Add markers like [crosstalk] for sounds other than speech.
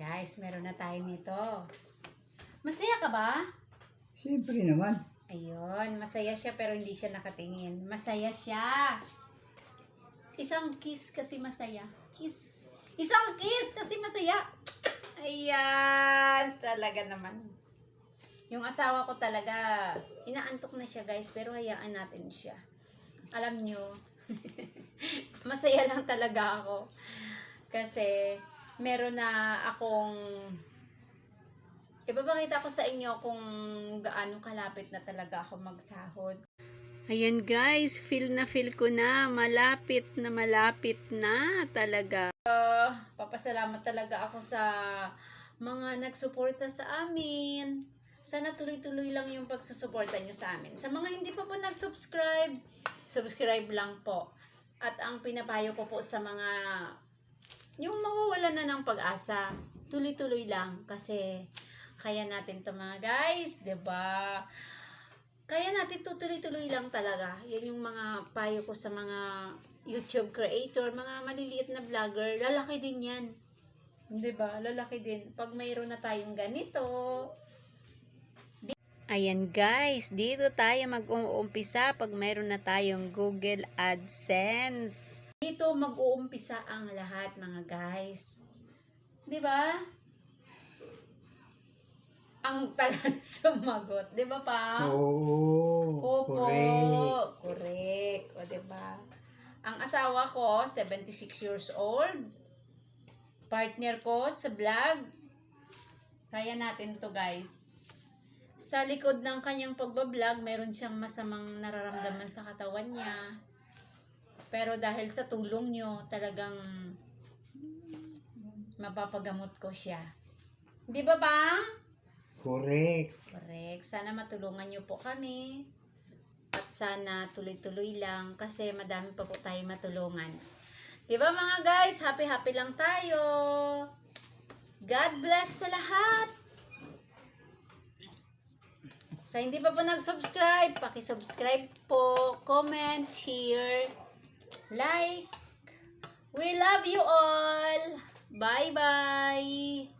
Guys, meron na tayo nito. Masaya ka ba? Siyempre naman. Ayun, masaya siya pero hindi siya nakatingin. Masaya siya. Isang kiss kasi masaya. Kiss. Isang kiss kasi masaya. Ayan, talaga naman. Yung asawa ko talaga, inaantok na siya guys, pero hayaan natin siya. Alam nyo, [laughs] masaya lang talaga ako. Kasi, meron na akong Ipapakita ko sa inyo kung gaano kalapit na talaga ako magsahod. Ayan guys, feel na feel ko na, malapit na malapit na talaga. Uh, papasalamat talaga ako sa mga nagsuporta sa amin. Sana tuloy-tuloy lang yung pagsusuporta nyo sa amin. Sa mga hindi pa po nag-subscribe, subscribe lang po. At ang pinapayo ko po sa mga mawawala na ng pag-asa, tuloy-tuloy lang kasi kaya natin to mga guys, 'di ba? Kaya natin tutuloy-tuloy lang talaga. Yan yung mga payo ko sa mga YouTube creator, mga maliliit na vlogger, lalaki din 'yan. 'Di ba? Lalaki din pag mayroon na tayong ganito. Ayan guys, dito tayo mag-uumpisa pag mayroon na tayong Google AdSense. Dito mag-uumpisa ang lahat mga guys. 'Di ba? Ang tagal [laughs] sumagot, 'di ba pa? Oo. Opo, Correct. correct. O, diba? Ang asawa ko, 76 years old. Partner ko sa vlog. Kaya natin to guys. Sa likod ng kanyang pagbablog, meron siyang masamang nararamdaman sa katawan niya. Pero dahil sa tulong nyo, talagang mapapagamot ko siya. Di ba ba? Correct. Correct. Sana matulungan niyo po kami. At sana tuloy-tuloy lang kasi madami pa po tayo matulungan. 'Di ba mga guys? Happy-happy lang tayo. God bless sa lahat. Sa hindi pa po nag-subscribe, paki-subscribe po, comment, share, like. We love you all. Bye-bye.